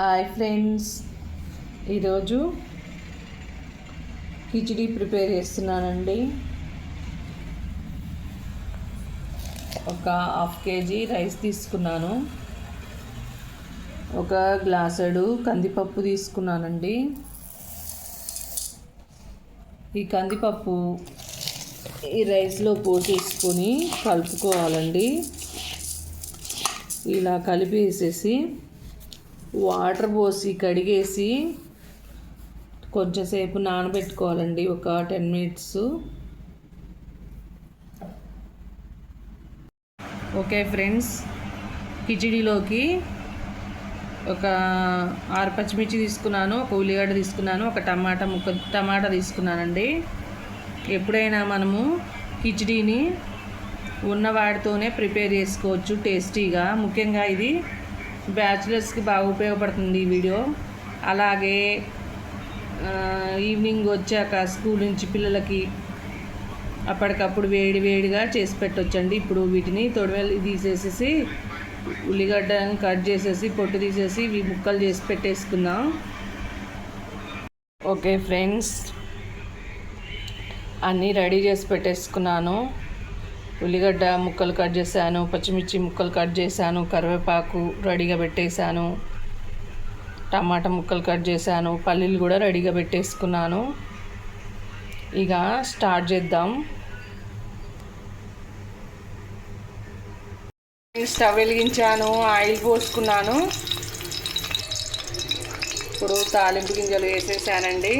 Hi friends ఈరోజు khichdi prepare చేస్తున్నానండి. ఒక హాఫ్ కేజీ రైస్ తీసుకున్నాను. ఒక గ్లాసెడు కందిపప్పు తీసుకున్నానండి. ఈ కందిపప్పు ఈ రైస్లో పోసేసుకొని కలుపుకోవాలండి. ఇలా కలిపేసేసి వాటర్ పోసి కడిగేసి కొంచెంసేపు నానబెట్టుకోవాలండి ఒక టెన్ మినిట్స్. ఓకే ఫ్రెండ్స్ కిచిడీలోకి ఒక ఆరు పచ్చిమిర్చి తీసుకున్నాను ఒక ఉల్లిగడ్డ తీసుకున్నాను ఒక టమాటా ముక్క టమాటా తీసుకున్నానండి. ఎప్పుడైనా మనము కిచిడీని ఉన్న వాటితోనే ప్రిపేర్ చేసుకోవచ్చు టేస్టీగా. ముఖ్యంగా ఇది బ్యాచిలర్స్కి బాగా ఉపయోగపడుతుంది ఈ వీడియో. అలాగే ఈవినింగ్ వచ్చాక స్కూల్ నుంచి పిల్లలకి అప్పటికప్పుడు వేడి వేడిగా చేసి పెట్టొచ్చండి. ఇప్పుడు వీటిని తొడవెల్లి తీసేసేసి ఉల్లిగడ్డ కట్ చేసేసి పొట్టు తీసేసి ఇవి ముక్కలు చేసి పెట్టేసుకుందాం. ఓకే ఫ్రెండ్స్ అన్నీ రెడీ చేసి పెట్టేసుకున్నాను. ఉల్లిగడ్డ ముక్కలు కట్ చేశాను పచ్చిమిర్చి ముక్కలు కట్ చేశాను కరివేపాకు రెడీగా పెట్టేశాను టమాటా ముక్కలు కట్ చేశాను పల్లీలు కూడా రెడీగా పెట్టేసుకున్నాను. ఇక స్టార్ట్ చేద్దాం. స్టవ్ వెలిగించాను ఆయిల్ పోసుకున్నాను. ఇప్పుడు తాలింపు గింజలు వేసేసానండి.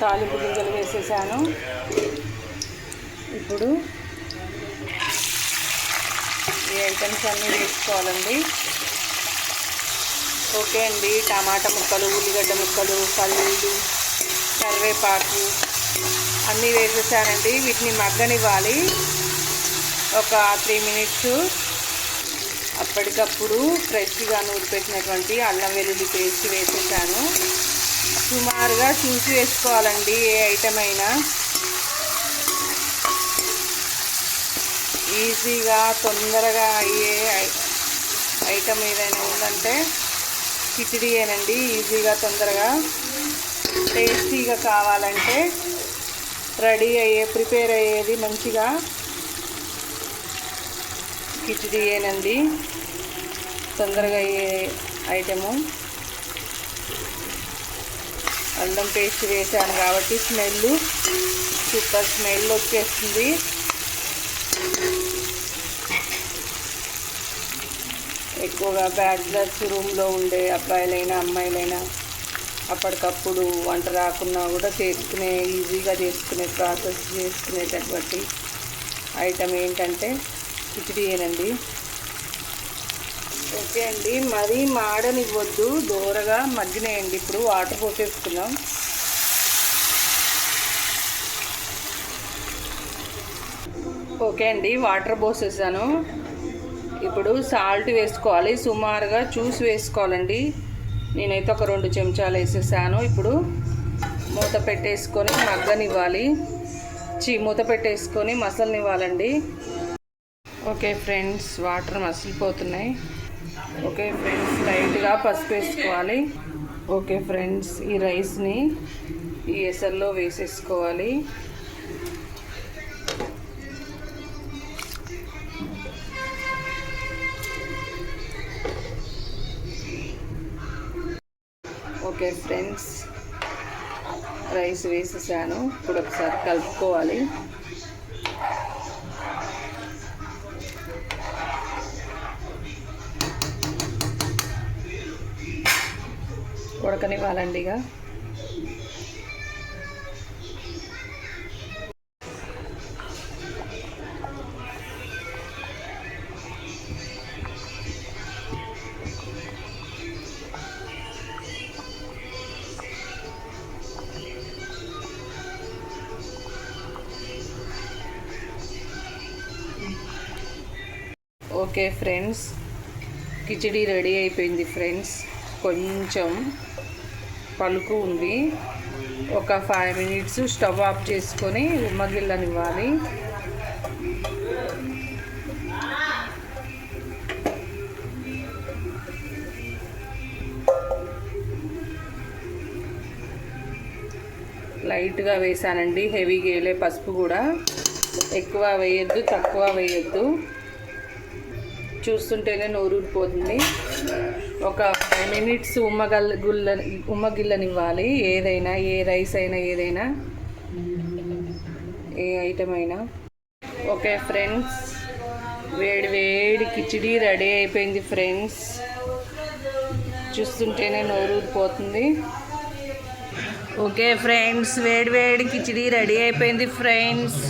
తాలింపు గింజలు వేసేసాను. ఇప్పుడు ఈ ఐటమ్స్ అన్నీ వేసుకోవాలండి. ఓకే అండి. టమాటా ముక్కలు ఉల్లిగడ్డ ముక్కలు పల్లీలు కరివేపాకు అన్నీ వేసేసానండి. వీటిని మగ్గనివ్వాలి. ఒక త్రీ మినిట్స్. అప్పటికప్పుడు ఫ్రెష్గా నూరిపెట్టినటువంటి అల్లం వెల్లుల్లి పేస్ట్ వేసేసాను. సుమారుగా చూసి వేసుకోవాలండి ఏ ఐటమ్ అయినా. ఈజీగా తొందరగా అయ్యే ఐటమ్ ఏదైనా ఉందంటే కిచిడియేనండి ఈజీగా తొందరగా. టేస్టీగా కావాలంటే రెడీ అయ్యే ప్రిపేర్ అయ్యేది మంచిగా కిచిడియేనండి. తొందరగా అయ్యే ఐటము. అల్లం పేస్ట్ వేసాను కాబట్టి స్మెల్ సూపర్ స్మెల్ వచ్చేస్తుంది. ఎక్కువగా బ్యాచిలర్స్ రూమ్లో ఉండే అబ్బాయిలైనా అమ్మాయిలైనా అప్పటికప్పుడు వంట రాకున్నా కూడా చేసుకునే ఈజీగా చేసుకునే ప్రాసెస్ చేసుకునేటటువంటి ఐటమ్ ఏంటంటే కిచిడియేనండి ఓకే అండి మరీ మాడనివ్వద్దు దూరగా మగ్గినాయండి. ఇప్పుడు వాటర్ పోసేసుకున్నాం ఓకే అండి వాటర్ పోసేసాను. ఇప్పుడు సాల్ట్ వేసుకోవాలి సుమారుగా చూసి వేసుకోవాలండి. నేనైతే ఒక రెండు చెంచాలు వేసేసాను. ఇప్పుడు మూత పెట్టేసుకొని మగ్గనివ్వాలి. చీ మూత పెట్టేసుకొని మసలనివ్వాలండి. ఓకే ఫ్రెండ్స్ వాటర్ మసిలిపోతున్నాయి. ఓకే ఫ్రెండ్స్ లైట్గా పసుపు వేసుకోవాలి. ఓకే ఫ్రెండ్స్ ఈ రైస్ని ఈ ఎసర్లో వేసేసుకోవాలి. ఓకే ఫ్రెండ్స్ రైస్ వేసేసాను. ఇప్పుడు ఒకసారి కలుపుకోవాలి. ఉడకనివ్వాలండి ఇక ఓకే ఫ్రెండ్స్ కిచడీ రెడీ అయిపోయింది ఫ్రెండ్స్. కొంచెం పలుకు ఉంది. ఒక ఫైవ్ మినిట్స్ స్టవ్ ఆఫ్ చేసుకొని ఉమ్మగిల్లనివ్వాలి లైట్గా వేసానండి. హెవీ గేలే పసుపు కూడా. ఎక్కువ వేయొద్దు తక్కువ వేయొద్దు. చూస్తుంటేనే నోరూరిపోతుంది. ఒక ఫైవ్ మినిట్స్ ఉమ్మగల్ గుల్ల ఉమ్మగిల్లనివ్వాలి. ఏదైనా ఏ రైస్ అయినా ఏదైనా ఏ ఐటమ్ అయినా. ఓకే ఫ్రెండ్స్ వేడి వేడి కిచిడి రెడీ అయిపోయింది ఫ్రెండ్స్ చూస్తుంటేనే నోరూరిపోతుంది ఓకే ఫ్రెండ్స్ వేడి వేడి కిచిడి రెడీ అయిపోయింది ఫ్రెండ్స్